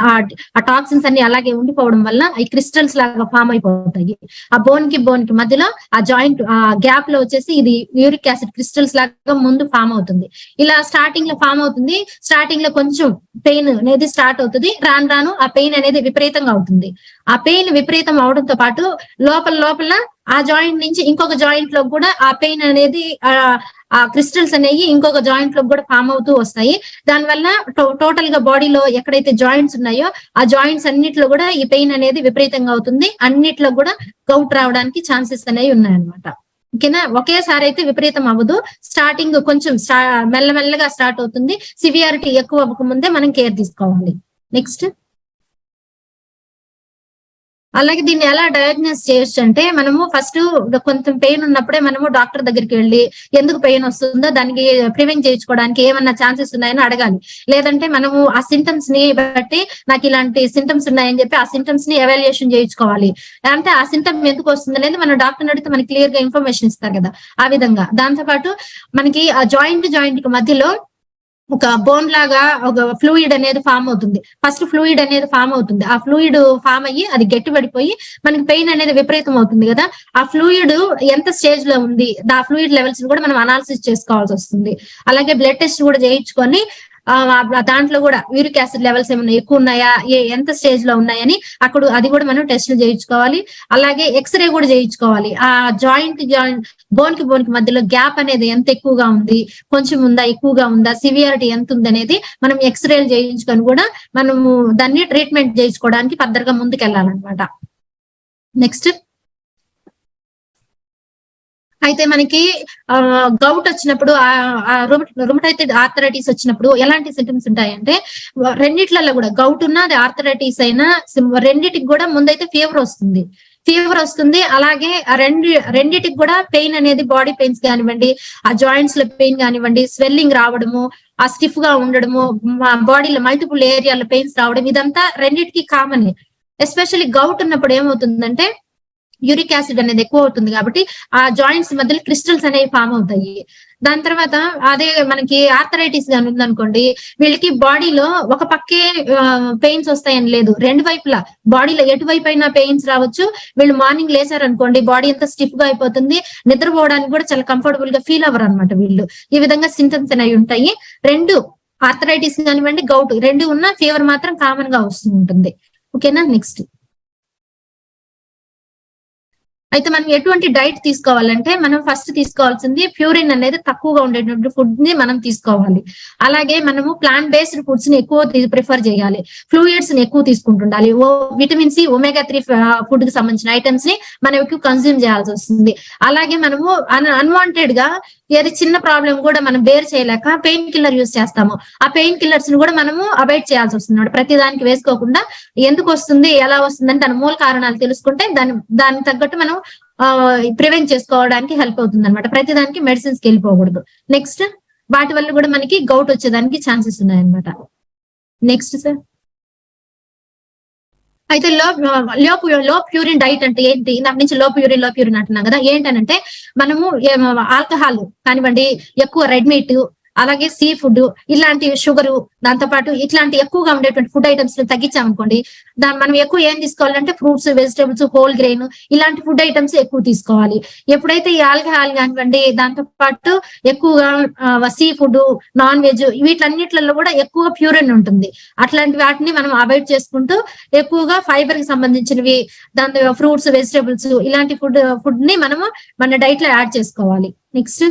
ఆ- టాక్సిన్స్ అన్ని అలాగే ఉండిపోవడం వల్ల ఈ క్రిస్టల్స్ లాగా ఫామ్ అయిపోతాయి. ఆ బోన్కి బోన్కి మధ్యలో ఆ జాయింట్ ఆ గ్యాప్లో వచ్చేసి ఇది యూరిక్ యాసిడ్ క్రిస్టల్స్ లాగా ముందు ఫామ్ అవుతుంది. ఇలా స్టార్టింగ్లో ఫామ్ అవుతుంది. స్టార్టింగ్లో కొంచెం పెయిన్ అనేది స్టార్ట్ అవుతుంది. రాను రాను ఆ పెయిన్ అనేది విపరీతంగా అవుతుంది. ఆ ఆ పెయిన్ విపరీతం అవడంతో పాటు లోపల లోపల ఆ జాయింట్ నుంచి ఇంకొక జాయింట్లో కూడా ఆ పెయిన్ అనేది ఆ ఆ క్రిస్టల్స్ అనేవి ఇంకొక జాయింట్లో కూడా ఫామ్ అవుతూ వస్తాయి. దానివల్ల టోటల్గా బాడీలో ఎక్కడైతే జాయింట్స్ ఉన్నాయో ఆ జాయింట్స్ అన్నిట్లో కూడా ఈ పెయిన్ అనేది విపరీతంగా అవుతుంది. అన్నిట్లో కూడా గౌట్ రావడానికి ఛాన్సెస్ అనేవి ఉన్నాయన్నమాట. ఓకేనా? ఒకేసారి అయితే విపరీతం అవ్వదు. స్టార్టింగ్ కొంచెం మెల్లమెల్లగా స్టార్ట్ అవుతుంది. సివియారిటీ ఎక్కువ అవ్వకముందే మనం కేర్ తీసుకోవాలి. నెక్స్ట్ అలాగే దీన్ని ఎలా డయాగ్నోస్ చేయొచ్చు అంటే మనము ఫస్ట్ కొంచెం పెయిన్ ఉన్నప్పుడే మనము డాక్టర్ దగ్గరికి వెళ్ళి ఎందుకు పెయిన్ వస్తుందో దానికి ప్రివెంట్ చేయించుకోవడానికి ఏమన్నా ఛాన్సెస్ ఉన్నాయని అడగాలి. లేదంటే మనము ఆ సింటమ్స్ని బట్టి నాకు ఇలాంటి సింటమ్స్ ఉన్నాయని చెప్పి ఆ సింటమ్స్ని ఎవాల్యుయేషన్ చేయించుకోవాలి. అంటే ఆ సింటమ్ ఎందుకు వస్తుంది అనేది మన డాక్టర్ అడిగితే మనకి క్లియర్గా ఇన్ఫర్మేషన్ ఇస్తారు కదా. ఆ విధంగా. దాంతో పాటు మనకి ఆ జాయింట్ జాయింట్కి మధ్యలో ఒక బోన్ లాగా ఒక ఫ్లూయిడ్ అనేది ఫామ్ అవుతుంది. ఫస్ట్ ఫ్లూయిడ్ అనేది ఫామ్ అవుతుంది. ఆ ఫ్లూయిడ్ ఫామ్ అయ్యి అది గట్టి పడిపోయి మనకి పెయిన్ అనేది విపరీతం అవుతుంది కదా. ఆ ఫ్లూయిడ్ ఎంత స్టేజ్లో ఉంది? ఆ ఫ్లూయిడ్ లెవెల్స్ కూడా మనం అనాలిసిస్ చేసుకోవాల్సి వస్తుంది. అలాగే బ్లడ్ టెస్ట్ కూడా చేయించుకొని దాంట్లో కూడా యూరిక్ యాసిడ్ లెవెల్స్ ఏమైనా ఎక్కువ ఉన్నాయా? ఏ ఎంత స్టేజ్లో ఉన్నాయని అక్కడ అది కూడా మనం టెస్ట్లు చేయించుకోవాలి. అలాగే ఎక్స్రే కూడా చేయించుకోవాలి. ఆ జాయింట్ జాయింట్ బోన్కి బోన్కి మధ్యలో గ్యాప్ అనేది ఎంత ఎక్కువగా ఉంది? కొంచెం ఉందా? ఎక్కువగా ఉందా? సివియారిటీ ఎంత ఉంది అనేది మనం ఎక్స్రేలు చేయించుకొని కూడా మనము దాన్ని ట్రీట్మెంట్ చేయించుకోవడానికి ఫర్దర్ ముందుకెళ్ళాలన్నమాట. నెక్స్ట్. అయితే మనకి గౌట్ వచ్చినప్పుడు రుమటైటెడ్ ఆర్థరైటిస్ వచ్చినప్పుడు ఎలాంటి సింటమ్స్ ఉంటాయంటే రెండిట్లలో కూడా గౌట్ ఉన్న అది ఆర్థరైటిస్ అయినా రెండిటికి కూడా ముందైతే ఫీవర్ వస్తుంది. ఫీవర్ వస్తుంది అలాగే రెండు రెండిటికి కూడా పెయిన్ అనేది బాడీ పెయిన్స్ కానివ్వండి ఆ జాయింట్స్లో పెయిన్ కానివ్వండి స్వెల్లింగ్ రావడము ఆ స్టిఫ్గా ఉండడము బాడీలో మల్టిపుల్ ఏరియాలో పెయిన్స్ రావడం ఇదంతా రెండిటికి కామన్ ఎస్పెషల్లీ గౌట్ ఉన్నప్పుడు ఏమవుతుందంటే యూరిక్ యాసిడ్ అనేది ఎక్కువ అవుతుంది కాబట్టి ఆ జాయింట్స్ మధ్యలో క్రిస్టల్స్ అనేవి ఫామ్ అవుతాయి. దాని తర్వాత అదే మనకి ఆర్థరైటిస్ గాని ఉందనుకోండి వీళ్ళకి బాడీలో ఒక పక్కే పెయిన్స్ వస్తాయని లేదు. రెండు వైపులా బాడీలో ఎటువైపు అయినా పెయిన్స్ రావచ్చు. వీళ్ళు మార్నింగ్ లేచారు అనుకోండి బాడీ అంతా స్టిఫ్గా అయిపోతుంది. నిద్రపోవడానికి కూడా చాలా కంఫర్టబుల్గా ఫీల్ అవ్వరు అనమాట వీళ్ళు. ఈ విధంగా సింటమ్స్ అనేవి ఉంటాయి. రెండు ఆర్థరైటిస్ కానివ్వండి గౌట్ రెండు ఉన్న ఫీవర్ మాత్రం కామన్గా వస్తూ ఉంటుంది. ఓకేనా? నెక్స్ట్. అయితే మనం ఎటువంటి డైట్ తీసుకోవాలంటే మనం ఫస్ట్ తీసుకోవాల్సింది ప్యూరిన్ అనేది తక్కువగా ఉండేటువంటి ఫుడ్ని మనం తీసుకోవాలి. అలాగే మనము ప్లాంట్ బేస్డ్ ఫుడ్స్ని ఎక్కువ ప్రిఫర్ చేయాలి. ఫ్లూయిడ్స్ని ఎక్కువ తీసుకుంటుండాలి. ఓ విటమిన్ సి ఒమేగా త్రీ ఫుడ్కి సంబంధించిన ఐటమ్స్ని మనం ఎక్కువ కన్జ్యూమ్ చేయాల్సి వస్తుంది. అలాగే మనము అన్వాంటెడ్గా ఏది చిన్న ప్రాబ్లం కూడా మనం బేర్ చేయలేక పెయిన్ కిల్లర్ యూస్ చేస్తాము. ఆ పెయిన్ కిల్లర్స్ని కూడా మనము అవాయిడ్ చేయాల్సి వస్తుంది. ప్రతి దానికి వేసుకోకుండా ఎందుకు వస్తుంది ఎలా వస్తుందని దాని మూల కారణాలు తెలుసుకుంటే దాని దానికి తగ్గట్టు మనం ప్రివెంట్ చేసుకోవడానికి హెల్ప్ అవుతుంది అనమాట ప్రతి దానికి మెడిసిన్స్కి వెళ్ళిపోకూడదు. నెక్స్ట్ వాటి వల్ల కూడా మనకి గౌట్ వచ్చేదానికి ఛాన్సెస్ ఉన్నాయన్నమాట. Next sir? అయితే లో లో లో ప్యూరిన్ డైట్ అంటే ఏంటి? నాకు నుంచి లో ప్యూరిన్లో ప్యూరిన్ అంటున్నాం కదా. ఏంటనంటే మనము ఆల్కహాల్ కానివ్వండి ఎక్కువ రెడ్ మీట్ అలాగే సీ ఫుడ్ ఇలాంటి షుగర్ దాంతో పాటు ఇట్లాంటి ఎక్కువగా ఉండేటువంటి ఫుడ్ ఐటమ్స్ తగ్గించామనుకోండి దాన్ని మనం ఎక్కువ ఏం తీసుకోవాలంటే ఫ్రూట్స్ వెజిటేబుల్స్ హోల్ గ్రెయిన్ ఇలాంటి ఫుడ్ ఐటమ్స్ ఎక్కువ తీసుకోవాలి. ఎప్పుడైతే ఈ ఆల్కహాల్ కానివ్వండి దాంతో పాటు ఎక్కువగా సీ ఫుడ్ నాన్ వెజ్ వీటన్నిటిలో కూడా ఎక్కువ ప్యూరిన్ ఉంటుంది. అట్లాంటి వాటిని మనం అవాయిడ్ చేసుకుంటూ ఎక్కువగా ఫైబర్కి సంబంధించినవి దాని ఫ్రూట్స్ వెజిటేబుల్స్ ఇలాంటి ఫుడ్ ఫుడ్ని మనము మన డైట్లో యాడ్ చేసుకోవాలి. నెక్స్ట్.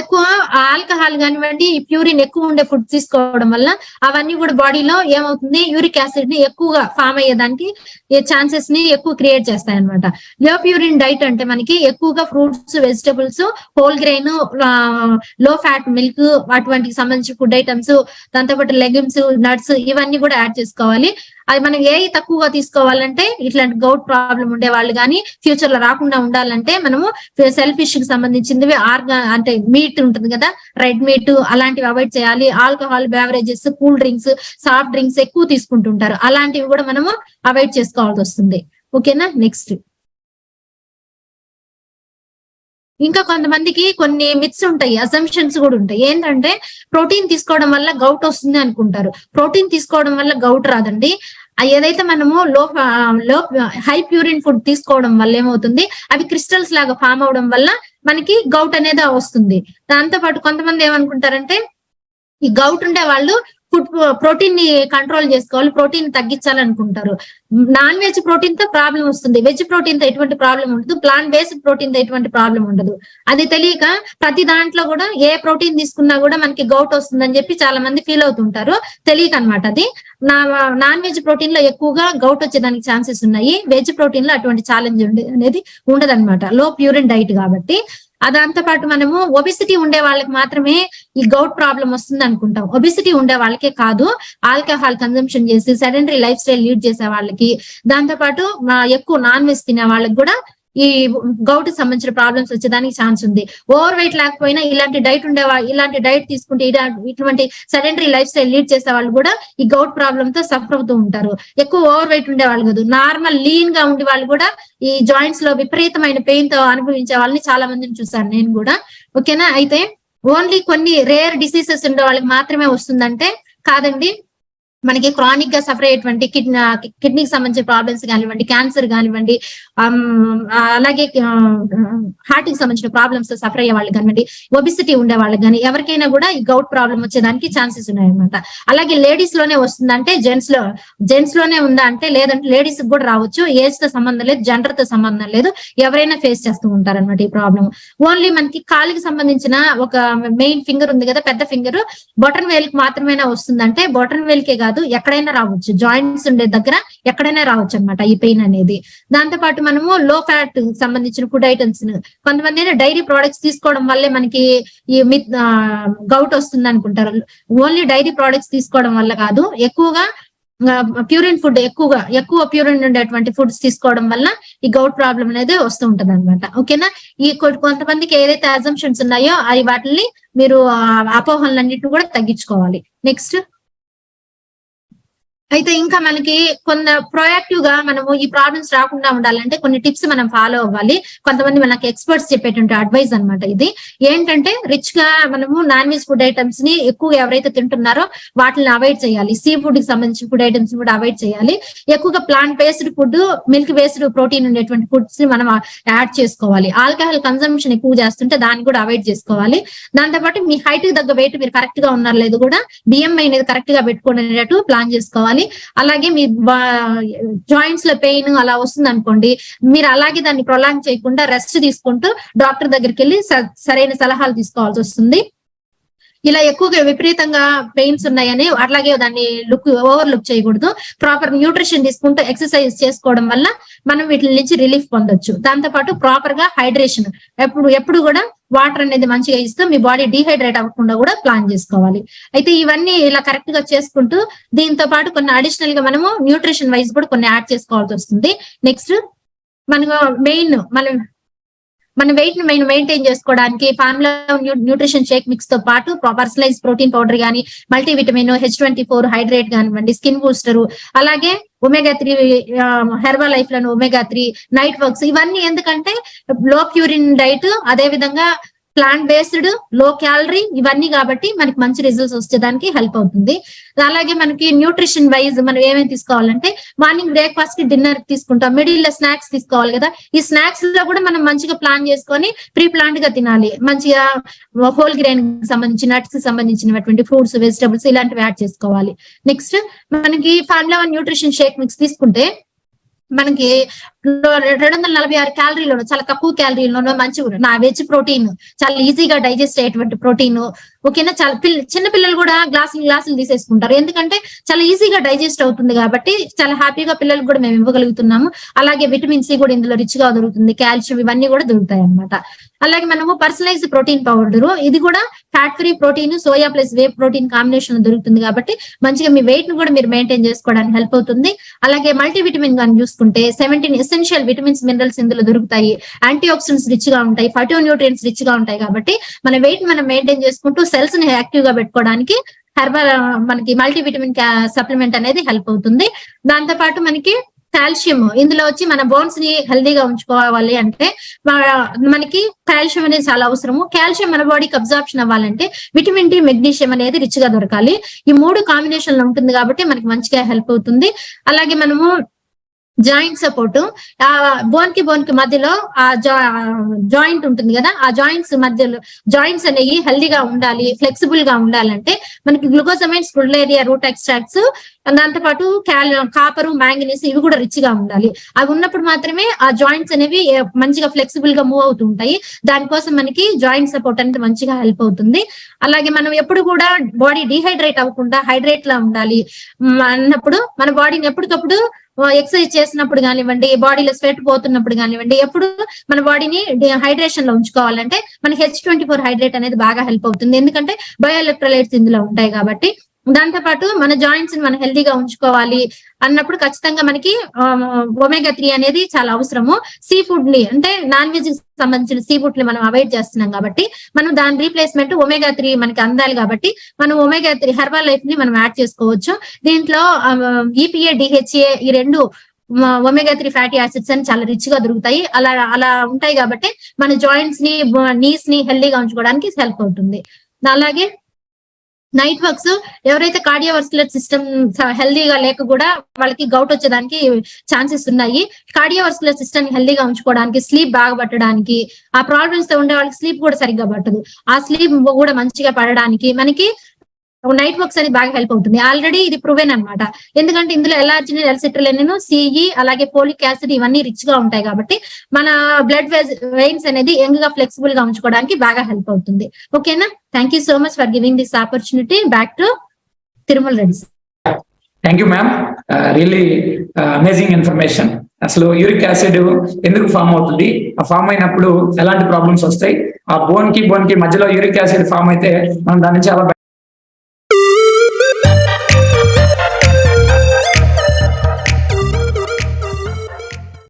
ఎక్కువ ఆల్కహాల్ కానివ్వండి ప్యూరిన్ ఎక్కువ ఉండే ఫుడ్ తీసుకోవడం వల్ల అవన్నీ కూడా బాడీలో ఏమవుతుంది? యూరిక్ యాసిడ్ని ఎక్కువగా ఫామ్ అయ్యేదానికి ఛాన్సెస్ని ఎక్కువ క్రియేట్ చేస్తాయి అనమాట లో ప్యూరిన్ డైట్ అంటే మనకి ఎక్కువగా ఫ్రూట్స్ వెజిటబుల్స్ హోల్ గ్రెయిన్లో ఫ్యాట్ మిల్క్ అటువంటికి సంబంధించిన ఫుడ్ ఐటమ్స్ దాంతోపాటు లెగ్యూమ్స్ నట్స్ ఇవన్నీ కూడా యాడ్ చేసుకోవాలి. అది మనం ఏ తక్కువగా తీసుకోవాలంటే ఇట్లాంటి గౌట్ ప్రాబ్లం ఉండే వాళ్ళు కానీ ఫ్యూచర్లో రాకుండా ఉండాలంటే మనము సెల్ఫిష్కి సంబంధించినవి ఆర్గా అంటే మీట్ ఉంటుంది కదా రెడ్ మీట్ అలాంటివి అవాయిడ్ చేయాలి. Alcohol beverages cool drinks soft drinks ఎక్కువ తీసుకుంటుంటారు. అలాంటివి కూడా మనము అవాయిడ్ చేసుకోవాల్సి వస్తుంది. ఓకేనా నెక్స్ట్ ఇంకా కొంతమందికి కొన్ని మిత్స్ ఉంటాయి అజంప్షన్స్ కూడా ఉంటాయి. ఏంటంటే ప్రోటీన్ తీసుకోవడం వల్ల గౌట్ వస్తుంది అనుకుంటారు. ప్రోటీన్ తీసుకోవడం వల్ల గౌట్ రాదండి. ఏదైతే మనము లో లో హై ప్యూరిన్ ఫుడ్ తీసుకోవడం వల్ల ఏమవుతుంది? అవి క్రిస్టల్స్ లాగా ఫామ్ అవడం వల్ల మనకి గౌట్ అనేది వస్తుంది. దాంతో పాటు కొంతమంది ఏమనుకుంటారంటే ఈ గౌట్ ఉండే వాళ్ళు ఫుడ్ ప్రోటీన్ని కంట్రోల్ చేసుకోవాలి ప్రోటీన్ తగ్గించాలనుకుంటారు. నాన్ వెజ్ ప్రోటీన్తో ప్రాబ్లం వస్తుంది. వెజ్ ప్రోటీన్తో ఎటువంటి ప్రాబ్లం ఉండదు. ప్లాంట్ బేస్డ్ ప్రోటీన్తో ఎటువంటి ప్రాబ్లం ఉండదు. అది తెలియక ప్రతి దాంట్లో కూడా ఏ ప్రోటీన్ తీసుకున్నా కూడా మనకి గౌట్ వస్తుందని చెప్పి చాలా మంది ఫీల్ అవుతుంటారు. తెలియక అనమాట అది. నా నాన్ వెజ్ ప్రోటీన్లో ఎక్కువగా గౌట్ వచ్చేదానికి ఛాన్సెస్ ఉన్నాయి. వెజ్ ప్రోటీన్లో అటువంటి ఛాలెంజ్ అనేది ఉండదన్నమాట. లో ప్యూరిన్ డైట్ కాబట్టి. దాంతో పాటు మనము ఒబిసిటీ ఉండే వాళ్ళకి మాత్రమే ఈ గౌట్ ప్రాబ్లం వస్తుంది అనుకుంటాం. ఒబిసిటీ ఉండే వాళ్ళకే కాదు ఆల్కహాల్ కన్జంప్షన్ చేసి సెడెంటరీ లైఫ్ స్టైల్ లీడ్ చేసే వాళ్ళకి దాంతో పాటు ఎక్కువ నాన్ వెజ్ తినే వాళ్ళకి కూడా ఈ గౌట్ సంబంధించిన ప్రాబ్లమ్స్ వచ్చేదానికి ఛాన్స్ ఉంది. ఓవర్ వెయిట్ లేకపోయినా ఇలాంటి డైట్ ఉండే ఇలాంటి డైట్ తీసుకుంటే ఇటువంటి సెడెంటరీ లైఫ్ స్టైల్ లీడ్ చేసే వాళ్ళు కూడా ఈ గౌట్ ప్రాబ్లమ్తో సఫర్ అవుతూ ఉంటారు. ఎక్కువ ఓవర్ వెయిట్ ఉండే వాళ్ళు కాదు. నార్మల్ లీన్గా ఉండే వాళ్ళు కూడా ఈ జాయింట్స్లో విపరీతమైన పెయిన్తో అనుభవించే వాళ్ళని చాలా మందిని చూసాను నేను కూడా. ఓకేనా అయితే ఓన్లీ కొన్ని రేర్ డిసీజెస్ ఉండే వాళ్ళకి మాత్రమే వస్తుందంటే కాదండి మనకి క్రానిక్గా సఫర్ అయ్యేటువంటి కిడ్నీ కిడ్నీకి సంబంధించిన ప్రాబ్లమ్స్ కానివ్వండి క్యాన్సర్ కానివ్వండి um, అలాగే um, హార్ట్కి సంబంధించిన ప్రాబ్లమ్స్ సఫర్ అయ్యే వాళ్ళు కానివ్వండి ఒబిసిటీ ఉండే వాళ్ళకి కానీ ఎవరికైనా కూడా ఈ గౌట్ ప్రాబ్లం వచ్చేదానికి ఛాన్సెస్ ఉన్నాయన్నమాట. అలాగే లేడీస్లోనే వస్తుందంటే జెంట్స్లో జెంట్స్లోనే ఉందా అంటే లేదంటే లేడీస్ కూడా రావచ్చు ఏజ్తో సంబంధం లేదు జెండర్తో సంబంధం లేదు ఎవరైనా ఫేస్ చేస్తూ ఉంటారన్నమాట ఈ ప్రాబ్లం ఓన్లీ మనకి కాలికి సంబంధించిన ఒక మెయిన్ ఫింగర్ ఉంది కదా పెద్ద ఫింగర్ బొటన్ వేల్కి మాత్రమేనా వస్తుందంటే బొటన్ వేల్ కాదు. కాదు ఎక్కడైనా రావచ్చు. జాయింట్స్ ఉండే దగ్గర ఎక్కడైనా రావచ్చు అనమాట ఈ పెయిన్ అనేది. దాంతో పాటు మనము లో ఫ్యాట్ సంబంధించిన ఫుడ్ ఐటమ్స్ కొంతమంది డైరీ ప్రోడక్ట్స్ తీసుకోవడం వల్లే మనకి ఈ మిత్ గౌట్ వస్తుంది అనుకుంటారు. ఓన్లీ డైరీ ప్రోడక్ట్స్ తీసుకోవడం వల్ల కాదు ఎక్కువగా ప్యూరిన్ ఫుడ్ ఎక్కువగా ఎక్కువ ప్యూరిన్ ఉండేటువంటి ఫుడ్స్ తీసుకోవడం వల్ల ఈ గౌట్ ప్రాబ్లం అనేది వస్తూ ఉంటది అనమాట ఓకేనా? ఈ కొంతమందికి ఏదైతే అజంప్షన్స్ ఉన్నాయో అవి వాటిని మీరు అపోహలన్నింటిని కూడా తగ్గించుకోవాలి. నెక్స్ట్. అయితే ఇంకా మనకి కొంత ప్రొయాక్టివ్గా మనము ఈ ప్రాబ్లమ్స్ రాకుండా ఉండాలంటే కొన్ని టిప్స్ మనం ఫాలో అవ్వాలి. కొంతమంది మనకి ఎక్స్పర్ట్స్ చెప్పేటువంటి అడ్వైస్ అనమాట ఇది. ఏంటంటే రిచ్గా మనము నాన్ వెజ్ ఫుడ్ ఐటమ్స్ని ఎక్కువగా ఎవరైతే తింటున్నారో వాటిని అవాయిడ్ చేయాలి. సీ ఫుడ్కి సంబంధించిన ఫుడ్ ఐటమ్స్ కూడా అవాయిడ్ చేయాలి. ఎక్కువగా plant based food milk based protein ఉండేటువంటి ఫుడ్స్ని మనం యాడ్ చేసుకోవాలి. ఆల్కహాల్ కన్సంప్షన్ ఎక్కువ చేస్తుంటే దాన్ని కూడా అవాయిడ్ చేసుకోవాలి. దాంతోపాటు మీ హైట్కి తగ్గ వెయిట్ మీరు కరెక్ట్గా ఉన్నారు లేదు కూడా బిఎంఐ అనేది కరెక్ట్గా పెట్టుకునేటట్టు ప్లాన్ చేసుకోవాలి. అలాగే మీ జాయింట్స్లో పెయిన్ అలా వస్తుంది అనుకోండి మీరు అలాగే దాన్ని ప్రొలాంగ్ చేయకుండా రెస్ట్ తీసుకుంటూ డాక్టర్ దగ్గరికి వెళ్ళి సరైన సలహాలు తీసుకోవాల్సి వస్తుంది. ఇలా ఎక్కువగా విపరీతంగా పెయిన్స్ ఉన్నాయని అట్లాగే దాన్ని లుక్ ఓవర్ లుక్ చేయకూడదు. ప్రాపర్ న్యూట్రిషన్ తీసుకుంటూ ఎక్సర్సైజ్ చేసుకోవడం వల్ల మనం వీటి నుంచి రిలీఫ్ పొందొచ్చు. దాంతో పాటు ప్రాపర్గా హైడ్రేషన్. ఎప్పుడు ఎప్పుడు కూడా వాటర్ అనేది మంచిగా ఇస్తూ మీ బాడీ డిహైడ్రేట్ అవ్వకుండా కూడా ప్లాన్ చేసుకోవాలి. అయితే ఇవన్నీ ఇలా కరెక్ట్గా చేసుకుంటూ దీంతో పాటు కొన్ని అడిషనల్గా మనము న్యూట్రిషన్ వైజ్ కూడా కొన్ని యాడ్ చేసుకోవాల్సి వస్తుంది. నెక్స్ట్ మనము మెయిన్ మనం మన వెయిట్ని మనం మెయింటైన్ చేసుకోవడానికి ఫార్ములా న్యూట్రిషన్ షేక్ మిక్స్తో పాటు పర్సనలైజ్ ప్రోటీన్ పౌడర్ గానీ multivitamin H twenty four hydrate కానివ్వండి స్కిన్ బూస్టర్ అలాగే ఒమేగా త్రీ హెర్బా లైఫ్లను ఒమేగా త్రీ నైట్ వర్క్స్ ఇవన్నీ ఎందుకంటే లో ప్యూరిన్ డైట్ అదే విధంగా ప్లాంట్ బేస్డ్లో క్యాలరీ ఇవన్నీ కాబట్టి మనకి మంచి రిజల్ట్స్ వచ్చేదానికి హెల్ప్ అవుతుంది. అలాగే మనకి న్యూట్రిషన్ వైజ్ మనం ఏమేమి తీసుకోవాలంటే మార్నింగ్ బ్రేక్ఫాస్ట్కి డిన్నర్ తీసుకుంటాం. మిడిల్లో స్నాక్స్ తీసుకోవాలి కదా. ఈ స్నాక్స్లో కూడా మనం మంచిగా ప్లాన్ చేసుకొని ప్రీ ప్లాంట్గా తినాలి. మంచిగా హోల్ గ్రెయిన్ సంబంధించి నట్స్ సంబంధించినటువంటి ఫ్రూట్స్ వెజిటబుల్స్ ఇలాంటివి యాడ్ చేసుకోవాలి. నెక్స్ట్ మనకి formula one nutrition shake mix తీసుకుంటే మనకి రెండు వందల నలభై ఆరు క్యాలరీలోను చాలా తక్కువ క్యాలరీలోను మంచి నా వెజ్ ప్రోటీన్ చాలా ఈజీగా డైజెస్ట్ అయ్యేటువంటి ప్రోటీన్ ఓకేనా? చాలా పిల్ల చిన్న పిల్లలు కూడా గ్లాసులు గ్లాసులు తీసేసుకుంటారు. ఎందుకంటే చాలా ఈజీగా డైజెస్ట్ అవుతుంది కాబట్టి చాలా హ్యాపీగా పిల్లలకు కూడా మేము ఇవ్వగలుగుతున్నాము. అలాగే విటమిన్ సి కూడా ఇందులో రిచ్గా దొరుకుతుంది. కాల్షియం ఇవన్నీ కూడా దొరుకుతాయి అన్నమాట. అలాగే మనము పర్సనలైజ్డ్ ప్రోటీన్ పౌడర్ ఇది కూడా fat free protein soya plus whey protein combination దొరుకుతుంది కాబట్టి మంచిగా మీ వెయిట్ను కూడా మీరు మెయింటైన్ చేసుకోవడానికి హెల్ప్ అవుతుంది. అలాగే మల్టీ విటమిన్ కానీ చూసుకుంటే సెవెంటీన్ ఎసెన్షియల్ విటమిన్స్ మినరల్స్ ఇందులో దొరుకుతాయి. యాంటీ ఆక్సిడెంట్స్ రిచ్గా ఉంటాయి. ఫైటో న్యూట్రియన్స్ రిచ్గా ఉంటాయి కాబట్టి మన వెయిట్ మనం మెయింటైన్ చేసుకుంటూ సెల్స్ని యాక్టివ్గా పెట్టుకోవడానికి హెర్బల్ మనకి మల్టీవిటమిన్ సప్లిమెంట్ అనేది హెల్ప్ అవుతుంది. దాంతో పాటు మనకి కాల్షియం ఇందులో వచ్చి మన బోన్స్ని హెల్దీగా ఉంచుకోవాలి అంటే మనకి కాల్షియం అనేది చాలా అవసరము. కాల్షియం మన బాడీకి అబ్జార్ప్షన్ అవ్వాలంటే విటమిన్ డి మెగ్నీషియం అనేది రిచ్గా దొరకాలి. ఈ మూడు కాంబినేషన్లో ఉంటుంది కాబట్టి మనకి మంచిగా హెల్ప్ అవుతుంది. అలాగే మనము జాయింట్ సపోర్ట్. ఆ బోన్కి బోన్కి మధ్యలో ఆ జాయింట్ ఉంటుంది కదా ఆ జాయింట్స్ మధ్యలో జాయింట్స్ అనేవి హెల్దీగా ఉండాలి ఫ్లెక్సిబుల్గా ఉండాలంటే మనకి గ్లూకోజమైన్స్ స్క్రులేరియా రూట్ ఎక్స్ట్రాక్ట్స్ దాంతో పాటు క్యాల్ కాపరు మ్యాంగనీస్ ఇవి కూడా రిచ్గా ఉండాలి. అవి ఉన్నప్పుడు మాత్రమే ఆ జాయింట్స్ అనేవి మంచిగా ఫ్లెక్సిబుల్గా మూవ్ అవుతుంటాయి దానికోసం మనకి జాయింట్ సపోర్ట్ అనేది మంచిగా హెల్ప్ అవుతుంది. అలాగే మనం ఎప్పుడు కూడా బాడీ డిహైడ్రేట్ అవ్వకుండా హైడ్రేట్ లా ఉండాలి అన్నప్పుడు మన బాడీని ఎప్పటికప్పుడు ఎక్సర్సైజ్ చేసినప్పుడు కానివ్వండి బాడీలో స్వెట్ పోతున్నప్పుడు కానివ్వండి ఎప్పుడు మన బాడీని హైడ్రేషన్లో ఉంచుకోవాలంటే మన హెచ్ ట్వంటీ ఫోర్ హైడ్రేట్ అనేది బాగా హెల్ప్ అవుతుంది. ఎందుకంటే బయోఎలక్ట్రోలైట్స్ ఇందులో ఉంటాయి కాబట్టి దాంతో పాటు మన జాయింట్స్ని మనం హెల్దీగా ఉంచుకోవాలి అన్నప్పుడు ఖచ్చితంగా మనకి ఒమేగా త్రీ అనేది చాలా అవసరము. సీ ఫుడ్ని అంటే నాన్ వెజ్ సంబంధించిన సీ ఫుడ్ని మనం అవాయిడ్ చేస్తున్నాం కాబట్టి మనం దాని రీప్లేస్మెంట్ ఒమేగా త్రీ మనకి అందాలి కాబట్టి మనం ఒమేగా త్రీ హెర్బల్ లైఫ్ని మనం యాడ్ చేసుకోవచ్చు. దీంట్లో ఈపీఏ డిహెచ్ఏ ఈ రెండు ఒమేగా త్రీ ఫ్యాటీ యాసిడ్స్ అని చాలా రిచ్గా దొరుకుతాయి. అలా అలా ఉంటాయి కాబట్టి మన జాయింట్స్ని నీస్ని హెల్దీగా ఉంచుకోవడానికి హెల్ప్ అవుతుంది. అలాగే నైట్ వర్క్స్ ఎవరైతే కార్డియోవర్స్కులర్ సిస్టమ్ హెల్దీగా లేక కూడా వాళ్ళకి గౌట్ వచ్చేదానికి ఛాన్సెస్ ఉన్నాయి. కార్డియోవర్స్కులర్ సిస్టమ్ హెల్దీగా ఉంచుకోవడానికి స్లీప్ బాగా పట్టడానికి ఆ ప్రాబ్లమ్స్తో ఉండే వాళ్ళకి స్లీప్ కూడా సరిగ్గా పట్టదు. ఆ స్లీప్ కూడా మంచిగా పడడానికి మనకి నైట్ వర్క్స్ అనేది బాగా హెల్ప్ అవుతుంది. ఆల్రెడీ ఇది ప్రూవెన్ అన్నమాట. ఎందుకంటే ఇందులో L arginine L citrulline C E అలాగే పోలిక్ యాసిడ్ ఇవన్నీ రిచ్గా ఉంటాయి కాబట్టి మన బ్లడ్ వెయిన్స్ అనేది యంగ్గా ఫ్లెక్సిబుల్గా ఉంచుకోవడానికి బాగా హెల్ప్ అవుతుంది. ఓకేనా thank you so much for giving this opportunity back to Tirumala Reddy thank you ma'am really amazing information అసలు యూరిక్ యాసిడ్ ఎందుకు ఫామ్ అవుతుంది? ఆ ఫామ్ అయినప్పుడు ఎలాంటి ప్రాబ్లమ్స్ వస్తాయి? ఆ బోన్కి బోన్కి మధ్యలో యూరిక్ యాసిడ్ ఫామ్ అయితే మనం దాని నుంచి చాలా